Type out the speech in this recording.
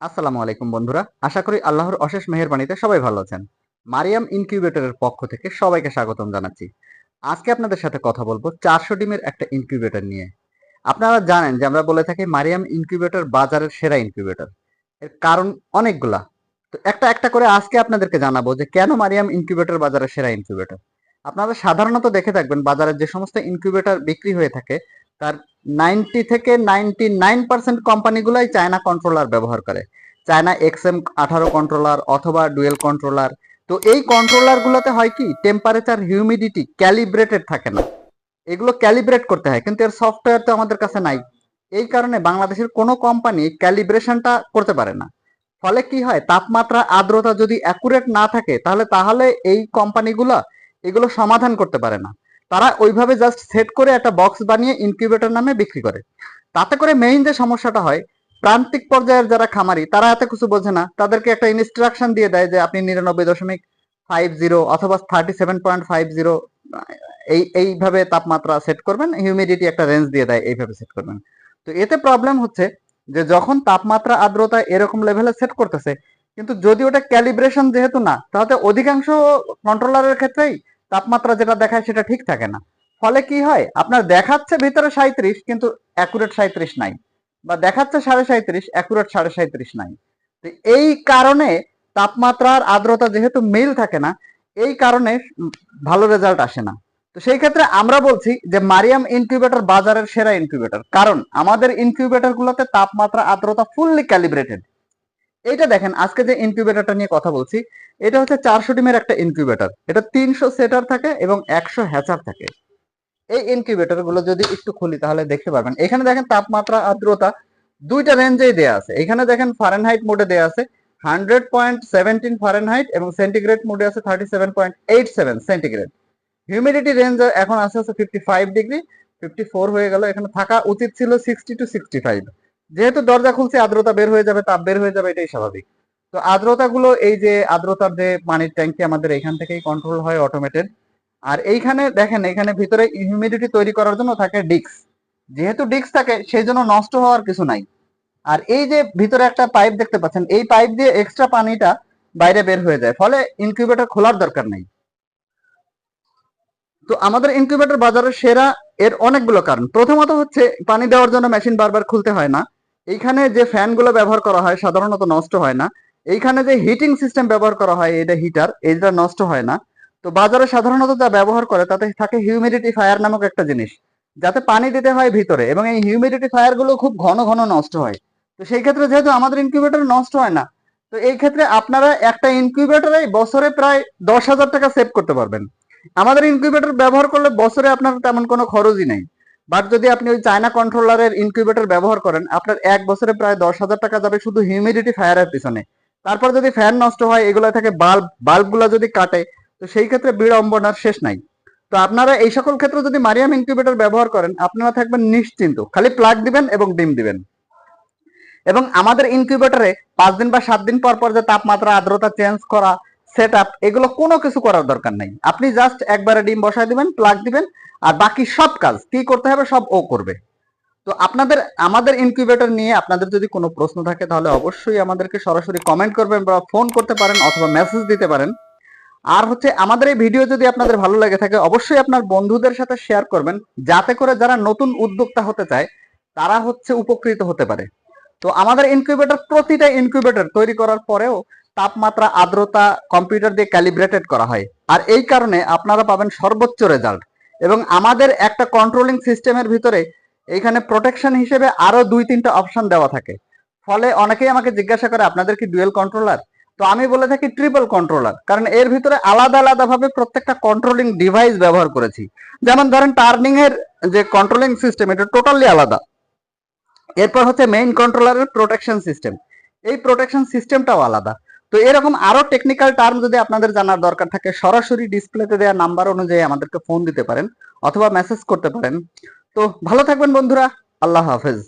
আসসালামু আলাইকুম বন্ধুরা, আশা করি আল্লাহর অশেষ মেহেরবানিতে সবাই ভালো আছেন। মারিয়াম ইনকিউবেটরের পক্ষ থেকে সবাইকে স্বাগতম জানাচ্ছি। আজকে আপনাদের সাথে কথা বলব চারশো ডিমের একটা ইনকিউবেটর নিয়ে। আপনারা জানেন যে আমরা বলে থাকি মারিয়াম ইনকিউবেটর বাজারের সেরা ইনকিউবেটর। এর কারণ অনেকগুলা। তো একটা একটা করে আজকে আপনাদেরকে জানাব যে কেন মারিয়াম ইনকিউবেটর বাজারের সেরা ইনকিউবেটর। আপনারা সাধারণত দেখে থাকবেন বাজারে যে সমস্ত ইনকিউবেটর বিক্রি হয়ে থাকে তার নাইনটি থেকে নাইনটি নাইন পার্সেন্ট কোম্পানিগুলোই চায়না কন্ট্রোলার ব্যবহার করে। চায়না এক্সএম আঠারো কন্ট্রোলার অথবা ডুয়েল কন্ট্রোলার তো এই কন্ট্রোলার গুলোতে হয় কি টেম্পারেচার হিউমিডিটি ক্যালিব্রেটেড থাকে না। এগুলো ক্যালিব্রেট করতে হয়, কিন্তু এর সফটওয়্যার তো আমাদের কাছে নাই। এই কারণে বাংলাদেশের কোনো কোম্পানি ক্যালিব্রেশনটা করতে পারে না। ফলে কি হয়, তাপমাত্রা, আর্দ্রতা যদি অ্যাকুরেট না থাকে, তাহলে তাহলে এই কোম্পানিগুলো এগুলো সমাধান করতে পারে না। তারা ওইভাবে জাস্ট সেট করে একটা বক্স বানিয়ে ইনকিউবেটর নামে বিক্রি করে। তাতে করে মেইন যে সমস্যাটা হয়, প্রান্তিক পর্যায়ের যারা খামারি, তারা এত কিছু বোঝে না। তাদেরকে একটা ইনস্ট্রাকশন দিয়ে দেয় যে আপনি নিরানব্বই দশমিক ফাইভ জিরো অথবা thirty seven point five zero এই, এইভাবে তাপমাত্রা সেট করবেন হিউমিডিটি একটা রেঞ্জ দিয়ে দেয়, এইভাবে সেট করবেন। তো এতে প্রবলেম হচ্ছে যে যখন তাপমাত্রা আর্দ্রতা এরকম লেভেলে সেট করতেছে, কিন্তু যদি ওটা ক্যালিব্রেশন যেহেতু না, তাহলে অধিকাংশ কন্ট্রোলারের ক্ষেত্রেই তাপমাত্রা যেটা দেখায় সেটা ঠিক থাকে না। ফলে কি হয়? আপনার দেখাচ্ছে ভিতরে সাঁত্রিশ কিন্তু অ্যাকুরেট সাঁত্রিশ নাই। বা দেখাচ্ছে সাড়ে সাঁত্রিশ অ্যাকুরেট সাড়ে সাঁত্রিশ নাই। তো এই কারণে তাপমাত্রার আর্দ্রতা যেহেতু মিল থাকে না, এই কারণে ভালো রেজাল্ট আসে না। তো সেই ক্ষেত্রে আমরা বলছি যে মারিয়াম ইনকিউবেটর বাজারের সেরা ইনকিউবেটর কারণ আমাদের ইনকিউবেটর গুলোতে তাপমাত্রা, আর্দ্রতা ফুললি ক্যালিব্রেটেড এইটা দেখেন, আজকে যে ইনকিউবেটরটা নিয়ে কথা বলছি, এটা হচ্ছে চারশো ডিমের একটা ইনকিউবেটার এটা তিনশো সেটার থাকে এবং একশো হ্যাচার থাকে। এই ইনকিউবেটারগুলো যদি একটু খুলি তাহলে দেখতে পারবেন। এখানে দেখেন তাপমাত্রা আর্দ্রতা দুইটা রেঞ্জেই দেয়া আছে। এখানে দেখেন ফারেনহাইট মোডে দেয়া আছে হান্ড্রেড পয়েন্ট সেভেন্টিন ফারেনহাইট এবং সেন্টিগ্রেড মোডে আছে thirty seven point eight seven centigrade humidity range এখন আছে হচ্ছে fifty five degree fifty four হয়ে গেল। এখানে থাকা উচিত ছিল সিক্সটি টু সিক্সটি ফাইভ যেহেতু দরজা খুলছে, আর্দ্রতা বের হয়ে যাবে, তাপ বের হয়ে যাবে, এটাই স্বাভাবিক। তো আর্দ্রতা গুলো এই যে আর্দ্রতার যে পানির ট্যাঙ্কি আমাদের এখান থেকেই কন্ট্রোল হয় অটোমেটেড আর এইখানে দেখেন এখানে ভিতরে হিউমিডিটি তৈরি করার জন্য থাকে ডিক্স যেহেতু ডিক্স থাকে, সেই জন্য নষ্ট হওয়ার কিছু নাই। আর এই যে ভিতরে একটা পাইপ দেখতে পাচ্ছেন, এই পাইপ দিয়ে এক্সট্রা পানিটা বাইরে বের হয়ে যায়। ফলে ইনকিউবেটর খোলার দরকার নেই। তো আমাদের ইনকিউবেটর বাজারের সেরা এর অনেকগুলো কারণ। প্রথমত হচ্ছে, পানি দেওয়ার জন্য মেশিন বারবার খুলতে হয় না। এইখানে যে ফ্যানগুলো ব্যবহার করা হয় সাধারণত নষ্ট হয় না। এইখানে যে হিটিং সিস্টেম ব্যবহার করা হয় এটা হিটার এটা নষ্ট হয় না। তো বাজারে সাধারণত যা ব্যবহার করে তাতে থাকে হিউমিডিটি ফায়ার নামক একটা জিনিস। যাতে পানি দিতে হয় ভিতরে এবং এই হিউমিডিটি ফায়ারগুলো খুব ঘন ঘন নষ্ট হয়। তো সেই ক্ষেত্রে যেহেতু আমাদের ইনকিউবেটর নষ্ট হয় না, তো এই ক্ষেত্রে আপনারা একটা ইনকিউবেটরে বছরে প্রায় দশ হাজার টাকা সেভ করতে পারবেন। আমাদের ইনকিউবেটর ব্যবহার করলে বছরে আপনার তেমন কোনো খরচই নেই। বাট যদি আপনি ওই চায়না কন্ট্রোলারের ইনকিউবেটর ব্যবহার করেন, আপনার এক বছরে প্রায় দশ হাজার টাকা যাবে শুধু হিউমিডিটি ফায়ারের পিছনে। তারপর যদি ফ্যান নষ্ট হয়, এগুলো থেকে বাল্ব বাল্বগুলো যদি কাটে, তো সেই ক্ষেত্রে বিড়ম্বনার শেষ নাই। তো আপনারা এই সকল ক্ষেত্রে যদি মারিয়াম ইনকিউবেটর ব্যবহার করেন, আপনারা থাকবেন নিশ্চিন্ত। খালি প্লাগ দিবেন এবং ডিম দিবেন। এবং আমাদের ইনকিউবেটরে পাঁচ দিন বা সাত দিন পর পর যে তাপমাত্রা, আর্দ্রতা চেঞ্জ করা সেট আপ এগুলো কোনো কিছু করার দরকার নাই। আপনি জাস্ট একবারে ডিম বসায় দিবেন প্লাগ দিবেন, আর বাকি সব কাজ, কি করতে হবে সব ও করবে। তো আপনাদের, আমাদের ইনকিউবেটর নিয়ে আপনাদের যদি কোনো প্রশ্ন থাকে, তাহলে অবশ্যই আমাদেরকে সরাসরি কমেন্ট করবেন বা ফোন করতে পারেন অথবা মেসেজ দিতে পারেন। আর হচ্ছে, আমাদের এই ভিডিও যদি আপনাদের ভালো লাগে থাকে, অবশ্যই আপনার বন্ধুদের সাথে শেয়ার করবেন, যাতে করে যারা নতুন উদ্যোক্তা হতে চায়, তারা হচ্ছে উপকৃত হতে পারে। তো আমাদের ইনকিউবেটর প্রতিটা ইনকিউবেটর তৈরি করার পরেও তাপমাত্রা, আর্দ্রতা কম্পিউটার দিয়ে ক্যালিব্রেটেড করা হয়। আর এই কারণে আপনারা পাবেন সর্বোচ্চ রেজাল্ট। এবং আমাদের একটা কন্ট্রোলিং সিস্টেমের ভিতরে এইখানে প্রোটেকশন হিসেবে আরও দুই, তিনটা অপশন দেওয়া থাকে। ফলে অনেকেই আমাকে জিজ্ঞাসা করে, আপনাদের কি ডুয়েল কন্ট্রোলার? তো আমি বলে থাকি ট্রিপল কন্ট্রোলার। কারণ এর ভিতরে আলাদা আলাদা ভাবে প্রত্যেকটা কন্ট্রোলিং ডিভাইস ব্যবহার করেছি। যেমন ধরেন টার্নিং এর যে কন্ট্রোলিং সিস্টেম, এটা টোটালি আলাদা। এরপর হচ্ছে মেইন কন্ট্রোলারের প্রোটেকশন সিস্টেম। এই প্রোটেকশন সিস্টেমটাও আলাদা। তো এরকম আরও টেকনিক্যাল টার্ম যদি আপনাদের জানার দরকার থাকে, সরাসরি ডিসপ্লেতে দেওয়া নাম্বার অনুযায়ী আমাদেরকে ফোন দিতে পারেন অথবা মেসেজ করতে পারেন। তো ভালো থাকবেন বন্ধুরা, আল্লাহ হাফেজ।